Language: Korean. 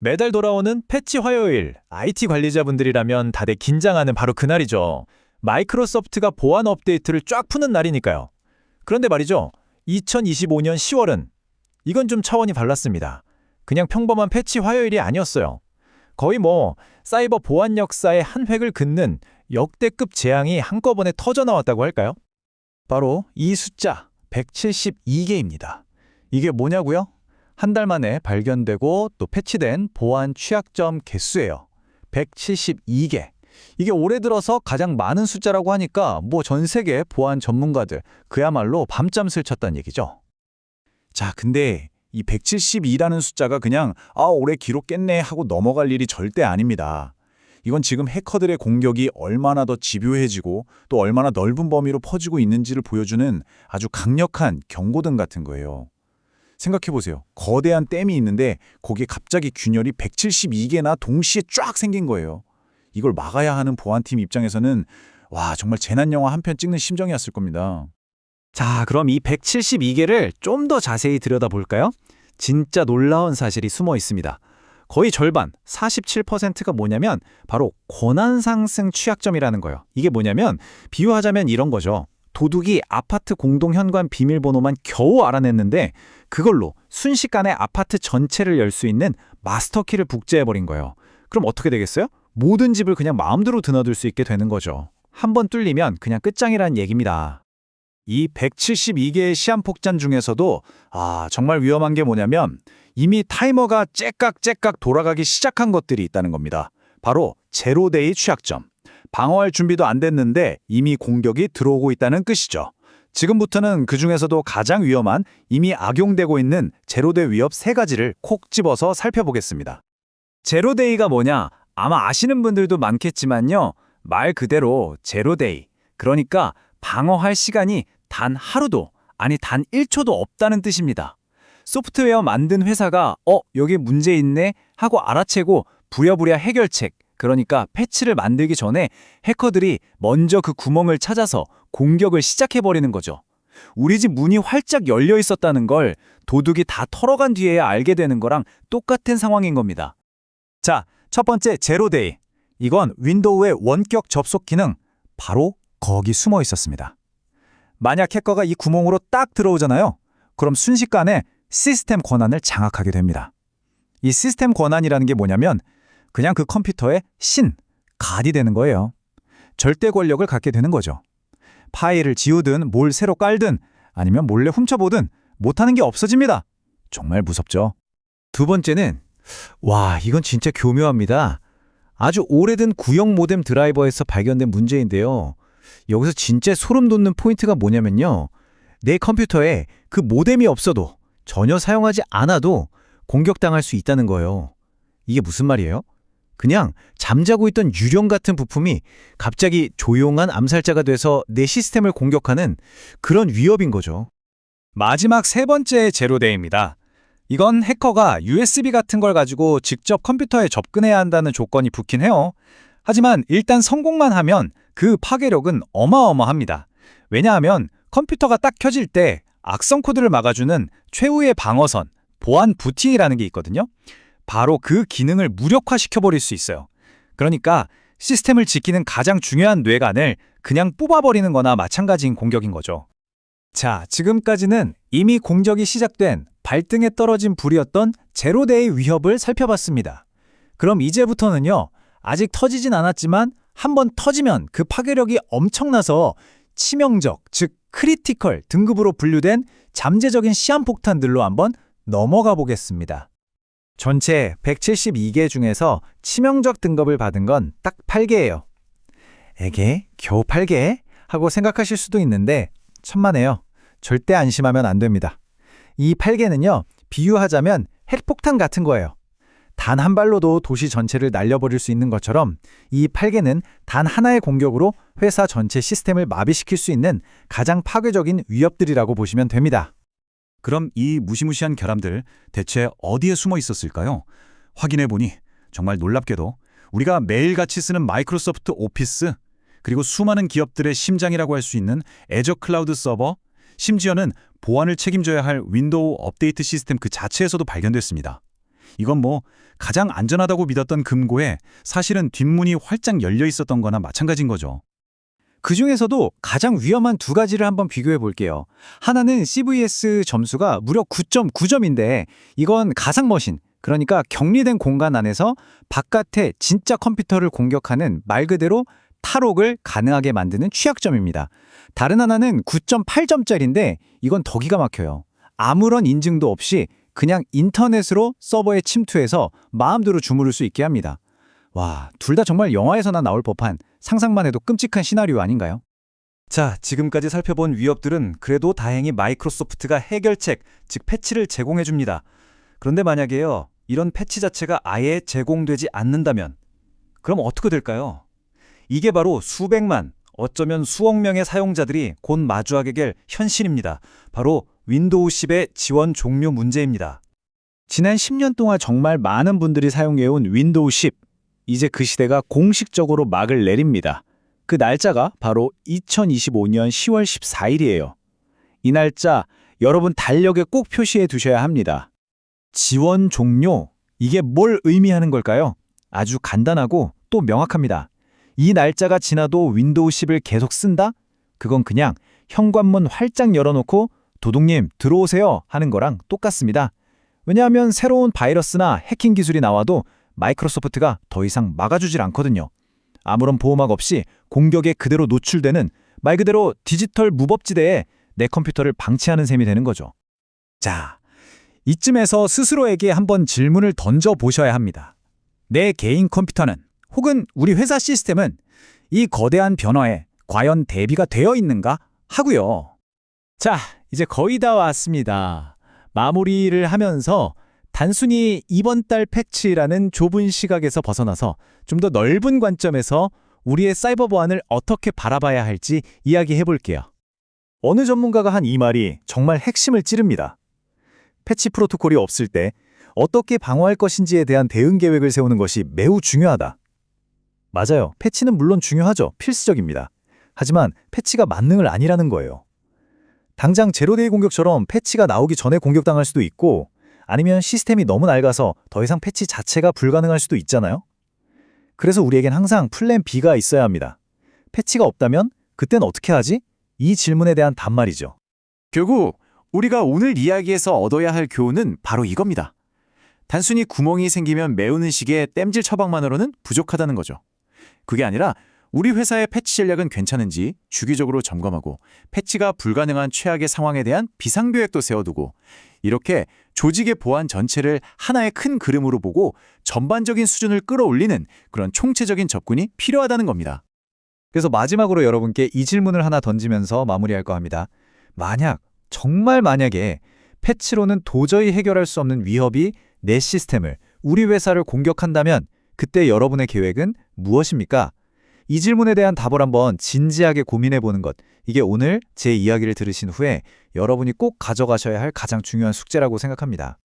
매달 돌아오는 패치 화요일, IT 관리자분들이라면 다들 긴장하는 바로 그날이죠. 마이크로소프트가 보안 업데이트를 쫙 푸는 날이니까요. 그런데 말이죠. 2025년 10월은 이건 좀 차원이 달랐습니다. 그냥 평범한 패치 화요일이 아니었어요. 거의 뭐 사이버 보안 역사의 한 획을 긋는 역대급 재앙이 한꺼번에 터져 나왔다고 할까요? 바로 이 숫자 172개입니다. 이게 뭐냐고요? 한 달 만에 발견되고 또 패치된 보안 취약점 개수예요. 172개. 이게 올해 들어서 가장 많은 숫자라고 하니까 뭐 전 세계 보안 전문가들 그야말로 밤잠 설쳤다는 얘기죠. 자, 근데 이 172라는 숫자가 그냥 아, 올해 기록 깼네 하고 넘어갈 일이 절대 아닙니다. 이건 지금 해커들의 공격이 얼마나 더 집요해지고 또 얼마나 넓은 범위로 퍼지고 있는지를 보여주는 아주 강력한 경고등 같은 거예요. 생각해보세요. 거대한 댐이 있는데 거기에 갑자기 균열이 172개나 동시에 쫙 생긴 거예요. 이걸 막아야 하는 보안팀 입장에서는 와 정말 재난 영화 한 편 찍는 심정이었을 겁니다. 자, 그럼 이 172개를 좀 더 자세히 들여다볼까요? 진짜 놀라운 사실이 숨어 있습니다. 거의 절반, 47%가 뭐냐면 바로 권한 상승 취약점이라는 거예요. 이게 뭐냐면 비유하자면 이런 거죠. 도둑이 아파트 공동 현관 비밀번호만 겨우 알아냈는데 그걸로 순식간에 아파트 전체를 열 수 있는 마스터키를 북제해버린 거예요. 그럼 어떻게 되겠어요? 모든 집을 그냥 마음대로 드나들 수 있게 되는 거죠. 한번 뚫리면 그냥 끝장이라는 얘기입니다. 이 172개의 시한폭탄 중에서도 아 정말 위험한 게 뭐냐면 이미 타이머가 째깍째깍 돌아가기 시작한 것들이 있다는 겁니다. 바로 제로데이 취약점. 방어할 준비도 안 됐는데 이미 공격이 들어오고 있다는 뜻이죠. 지금부터는 그 중에서도 가장 위험한 이미 악용되고 있는 제로데이 위협 세 가지를 콕 집어서 살펴보겠습니다. 제로데이가 뭐냐? 아마 아시는 분들도 많겠지만요. 말 그대로 제로데이. 그러니까 방어할 시간이 단 하루도, 아니 단 1초도 없다는 뜻입니다. 소프트웨어 만든 회사가 어, 여기 문제 있네 하고 알아채고 부랴부랴 해결책, 그러니까 패치를 만들기 전에 해커들이 먼저 그 구멍을 찾아서 공격을 시작해버리는 거죠. 우리 집 문이 활짝 열려 있었다는 걸 도둑이 다 털어간 뒤에야 알게 되는 거랑 똑같은 상황인 겁니다. 자, 첫 번째 제로데이. 이건 윈도우의 원격 접속 기능, 바로 거기 숨어 있었습니다. 만약 해커가 이 구멍으로 딱 들어오잖아요. 그럼 순식간에 시스템 권한을 장악하게 됩니다. 이 시스템 권한이라는 게 뭐냐면 그냥 그 컴퓨터의 신, 가디 되는 거예요. 절대 권력을 갖게 되는 거죠. 파일을 지우든 뭘 새로 깔든 아니면 몰래 훔쳐보든 못하는 게 없어집니다. 정말 무섭죠. 두 번째는 와 이건 진짜 교묘합니다. 아주 오래된 구형 모뎀 드라이버에서 발견된 문제인데요. 여기서 진짜 소름 돋는 포인트가 뭐냐면요. 내 컴퓨터에 그 모뎀이 없어도 전혀 사용하지 않아도 공격당할 수 있다는 거예요. 이게 무슨 말이에요? 그냥 잠자고 있던 유령 같은 부품이 갑자기 조용한 암살자가 돼서 내 시스템을 공격하는 그런 위협인 거죠. 마지막 세 번째 제로데이입니다. 이건 해커가 USB 같은 걸 가지고 직접 컴퓨터에 접근해야 한다는 조건이 붙긴 해요. 하지만 일단 성공만 하면 그 파괴력은 어마어마합니다. 왜냐하면 컴퓨터가 딱 켜질 때 악성 코드를 막아주는 최후의 방어선, 보안 부팅이라는 게 있거든요. 바로 그 기능을 무력화시켜버릴 수 있어요. 그러니까 시스템을 지키는 가장 중요한 뇌관을 그냥 뽑아버리는 거나 마찬가지인 공격인 거죠. 자, 지금까지는 이미 공격이 시작된 발등에 떨어진 불이었던 제로데이 위협을 살펴봤습니다. 그럼 이제부터는요, 아직 터지진 않았지만 한번 터지면 그 파괴력이 엄청나서 치명적, 즉 크리티컬 등급으로 분류된 잠재적인 시한폭탄들로 한번 넘어가 보겠습니다. 전체 172개 중에서 치명적 등급을 받은 건 딱 8개예요. 에게 겨우 8개? 하고 생각하실 수도 있는데 천만에요. 절대 안심하면 안 됩니다. 이 8개는요. 비유하자면 핵폭탄 같은 거예요. 단 한 발로도 도시 전체를 날려버릴 수 있는 것처럼 이 8개는 단 하나의 공격으로 회사 전체 시스템을 마비시킬 수 있는 가장 파괴적인 위협들이라고 보시면 됩니다. 그럼 이 무시무시한 결함들 대체 어디에 숨어 있었을까요? 확인해 보니 정말 놀랍게도 우리가 매일같이 쓰는 마이크로소프트 오피스 그리고 수많은 기업들의 심장이라고 할 수 있는 애저 클라우드 서버 심지어는 보안을 책임져야 할 윈도우 업데이트 시스템 그 자체에서도 발견됐습니다. 이건 뭐 가장 안전하다고 믿었던 금고에 사실은 뒷문이 활짝 열려 있었던 거나 마찬가지인 거죠. 그 중에서도 가장 위험한 두 가지를 한번 비교해 볼게요. 하나는 CVS 점수가 무려 9.9점인데 이건 가상 머신, 그러니까 격리된 공간 안에서 바깥에 진짜 컴퓨터를 공격하는 말 그대로 탈옥을 가능하게 만드는 취약점입니다. 다른 하나는 9.8점짜리인데 이건 더 기가 막혀요. 아무런 인증도 없이 그냥 인터넷으로 서버에 침투해서 마음대로 주무를 수 있게 합니다. 와, 둘 다 정말 영화에서나 나올 법한 상상만 해도 끔찍한 시나리오 아닌가요? 자, 지금까지 살펴본 위협들은 그래도 다행히 마이크로소프트가 해결책, 즉 패치를 제공해 줍니다. 그런데 만약에요, 이런 패치 자체가 아예 제공되지 않는다면 그럼 어떻게 될까요? 이게 바로 수백만, 어쩌면 수억 명의 사용자들이 곧 마주하게 될 현실입니다. 바로 윈도우 10의 지원 종료 문제입니다. 지난 10년 동안 정말 많은 분들이 사용해온 윈도우 10. 이제 그 시대가 공식적으로 막을 내립니다. 그 날짜가 바로 2025년 10월 14일이에요. 이 날짜 여러분 달력에 꼭 표시해 두셔야 합니다. 지원 종료. 이게 뭘 의미하는 걸까요? 아주 간단하고 또 명확합니다. 이 날짜가 지나도 윈도우 10을 계속 쓴다? 그건 그냥 현관문 활짝 열어놓고 도둑님 들어오세요 하는 거랑 똑같습니다. 왜냐하면 새로운 바이러스나 해킹 기술이 나와도 마이크로소프트가 더 이상 막아주질 않거든요. 아무런 보호막 없이 공격에 그대로 노출되는 말 그대로 디지털 무법지대에 내 컴퓨터를 방치하는 셈이 되는 거죠. 자, 이쯤에서 스스로에게 한번 질문을 던져 보셔야 합니다. 내 개인 컴퓨터는 혹은 우리 회사 시스템은 이 거대한 변화에 과연 대비가 되어 있는가 하고요. 자, 이제 거의 다 왔습니다. 마무리를 하면서 단순히 이번 달 패치라는 좁은 시각에서 벗어나서 좀 더 넓은 관점에서 우리의 사이버 보안을 어떻게 바라봐야 할지 이야기해 볼게요. 어느 전문가가 한 이 말이 정말 핵심을 찌릅니다. 패치 프로토콜이 없을 때 어떻게 방어할 것인지에 대한 대응 계획을 세우는 것이 매우 중요하다. 맞아요. 패치는 물론 중요하죠. 필수적입니다. 하지만 패치가 만능을 아니라는 거예요. 당장 제로데이 공격처럼 패치가 나오기 전에 공격당할 수도 있고 아니면 시스템이 너무 낡아서 더 이상 패치 자체가 불가능할 수도 있잖아요. 그래서 우리에겐 항상 플랜 B가 있어야 합니다. 패치가 없다면 그땐 어떻게 하지? 이 질문에 대한 답말이죠. 결국 우리가 오늘 이야기에서 얻어야 할 교훈은 바로 이겁니다. 단순히 구멍이 생기면 메우는 식의 땜질 처방만으로는 부족하다는 거죠. 그게 아니라 우리 회사의 패치 전략은 괜찮은지 주기적으로 점검하고 패치가 불가능한 최악의 상황에 대한 비상계획도 세워두고 이렇게 조직의 보안 전체를 하나의 큰 그림으로 보고 전반적인 수준을 끌어올리는 그런 총체적인 접근이 필요하다는 겁니다. 그래서 마지막으로 여러분께 이 질문을 하나 던지면서 마무리할까 합니다. 만약, 정말 만약에 패치로는 도저히 해결할 수 없는 위협이 내 시스템을, 우리 회사를 공격한다면 그때 여러분의 계획은 무엇입니까? 이 질문에 대한 답을 한번 진지하게 고민해 보는 것. 이게 오늘 제 이야기를 들으신 후에 여러분이 꼭 가져가셔야 할 가장 중요한 숙제라고 생각합니다.